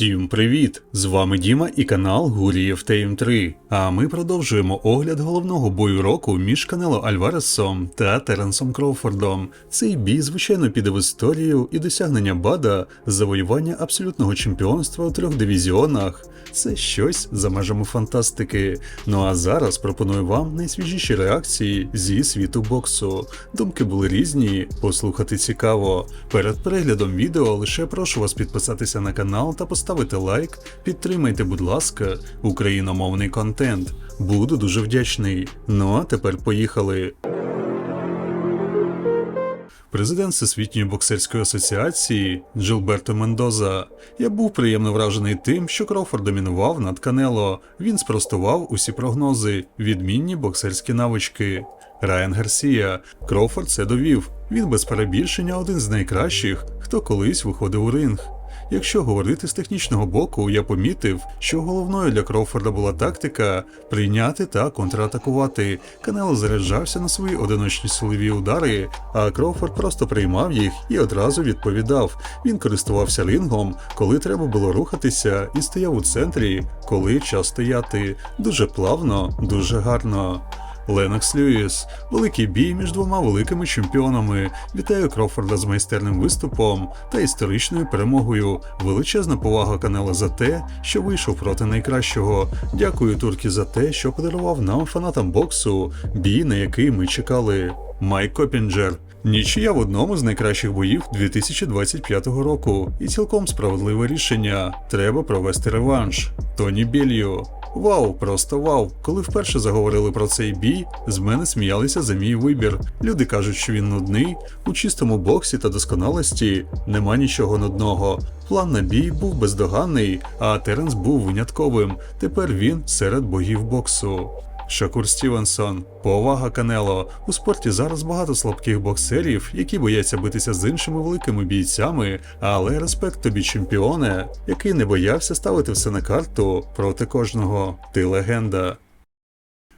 Всім привіт! З вами Діма і канал Гурієв Тейм 3. А ми продовжуємо огляд головного бою року між Канело Альваресом та Теренсом Кроуфордом. Цей бій, звичайно, піде в історію і досягнення Бада завоювання абсолютного чемпіонства у трьох дивізіонах. Це щось за межами фантастики. Ну а зараз пропоную вам найсвіжіші реакції зі світу боксу. Думки були різні, послухати цікаво. Перед переглядом відео лише прошу вас підписатися на канал та поставити лайк. Підтримайте, будь ласка, україномовний контент. Буду дуже вдячний. Ну а тепер поїхали. Президент Всесвітньої боксерської асоціації Джилберто Мендоза. Я був приємно вражений тим, що Кроуфорд домінував над Канело. Він спростував усі прогнози, відмінні боксерські навички. Райан Гарсія. Кроуфорд це довів. Він без перебільшення один з найкращих, хто колись виходив у ринг. Якщо говорити з технічного боку, я помітив, що головною для Кроуфорда була тактика прийняти та контратакувати. Канело заряджався на свої одиночні силові удари, а Кроуфорд просто приймав їх і одразу відповідав. Він користувався рингом, коли треба було рухатися, і стояв у центрі, коли час стояти. Дуже плавно, дуже гарно. Ленокс Льюіс. Великий бій між двома великими чемпіонами. Вітаю Крофорда з майстерним виступом та історичною перемогою. Величезна повага Канела за те, що вийшов проти найкращого. Дякую Туркі за те, що подарував нам фанатам боксу, бій, на який ми чекали. Майк Копінджер. Нічия в одному з найкращих боїв 2025 року, і цілком справедливе рішення. Треба провести реванш. Тоні Бельо. Вау, просто вау! Коли вперше заговорили про цей бій, з мене сміялися за мій вибір. Люди кажуть, що він нудний. У чистому боксі та досконалості нема нічого нудного. План на бій був бездоганний, а Теренс був винятковим. Тепер він серед богів боксу. Шакур Стівенсон, повага Канело. У спорті зараз багато слабких боксерів, які бояться битися з іншими великими бійцями, але респект тобі, чемпіоне, який не боявся ставити все на карту проти кожного. Ти легенда.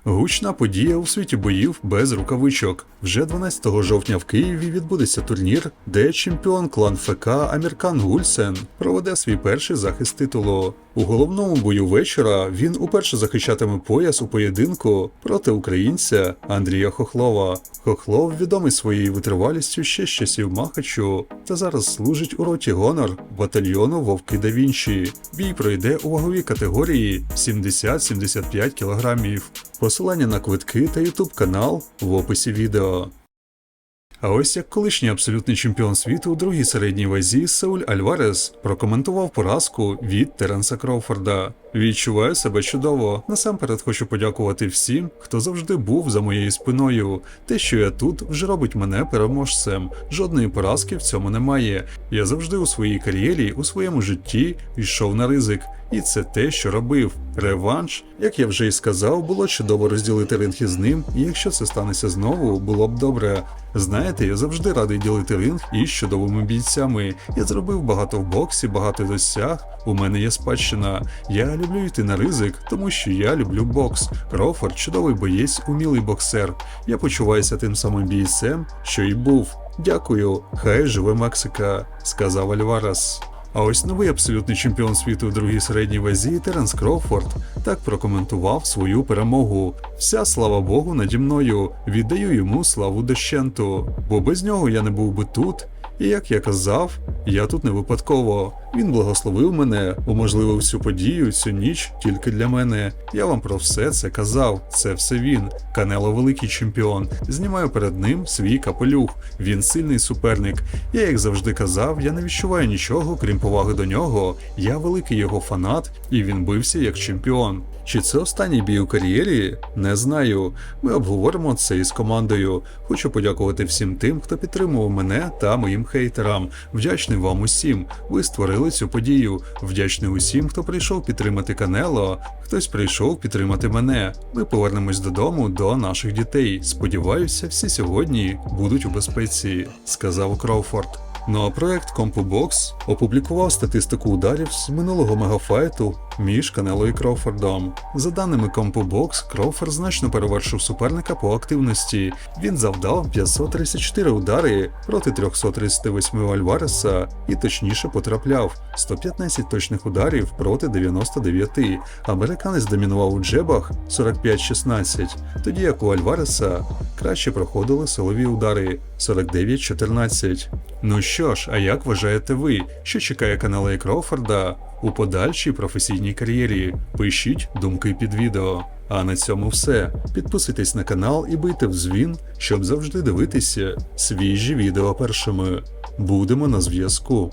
Гучна подія у світі боїв без рукавичок. Вже 12 жовтня в Києві відбудеться турнір, де чемпіон клан ФК Аміркан Гульсен проведе свій перший захист титулу. У головному бою вечора він уперше захищатиме пояс у поєдинку проти українця Андрія Хохлова. Хохлов відомий своєю витривалістю ще з часів Махачу та зараз служить у роті гонор батальйону Вовки да Вінчі. Бій пройде у ваговій категорії 70-75 кілограмів. Посилання на квитки та ютуб канал в описі відео. А ось як колишній абсолютний чемпіон світу у другій середній вазі Сауль Альварес прокоментував поразку від Теренса Кроуфорда. Відчуваю себе чудово. Насамперед хочу подякувати всім, хто завжди був за моєю спиною. Те, що я тут, вже робить мене переможцем. Жодної поразки в цьому немає. Я завжди у своїй кар'єрі, у своєму житті йшов на ризик. І це те, що робив. Реванш, як я вже й сказав, було чудово розділити ринг із ним, і якщо це станеться знову, було б добре. Знаєте, я завжди радий ділити ринг із чудовими бійцями. Я зробив багато в боксі, багато досяг. У мене є спадщина. Я люблю йти на ризик, тому що я люблю бокс. Крофорд чудовий боєць, умілий боксер. Я почуваюся тим самим бійцем, що й був. Дякую, хай живе Мексика, сказав Альварес. А ось новий абсолютний чемпіон світу у другій середній вазі Теренс Кроуфорд так прокоментував свою перемогу. Вся слава Богу наді мною. Віддаю йому славу дощенту, бо без нього я не був би тут. І як я казав, я тут не випадково. Він благословив мене, уможливив цю подію, цю ніч тільки для мене. Я вам про все це казав. Це все він. Канело великий чемпіон. Знімаю перед ним свій капелюх. Він сильний суперник. Я, як завжди казав, я не відчуваю нічого, крім поваги до нього. Я великий його фанат, і він бився як чемпіон. Чи це останній бій у кар'єрі? Не знаю. Ми обговоримо це із командою. Хочу подякувати всім тим, хто підтримував мене та моїм хейтерам. Вдячний вам усім. Ви створили цю подію. Вдячний усім, хто прийшов підтримати Канело. Хтось прийшов підтримати мене. Ми повернемось додому до наших дітей. Сподіваюся, всі сьогодні будуть у безпеці, сказав Кроуфорд. Ну а проект CompuBox опублікував статистику ударів з минулого мегафайту між Канело і Кроуфордом. За даними CompuBox, Кроуфорд значно перевершив суперника по активності. Він завдав 534 удари проти 338 у Альвареса і точніше потрапляв 115 точних ударів проти 99. Американець домінував у джебах 45-16, тоді як у Альвареса краще проходили силові удари 49-14. Ну що ж, а як вважаєте ви, що чекає канала Кроуфорда у подальшій професійній кар'єрі? Пишіть думки під відео. А на цьому все. Підписуйтесь на канал і бийте в дзвін, щоб завжди дивитися свіжі відео першими. Будемо на зв'язку.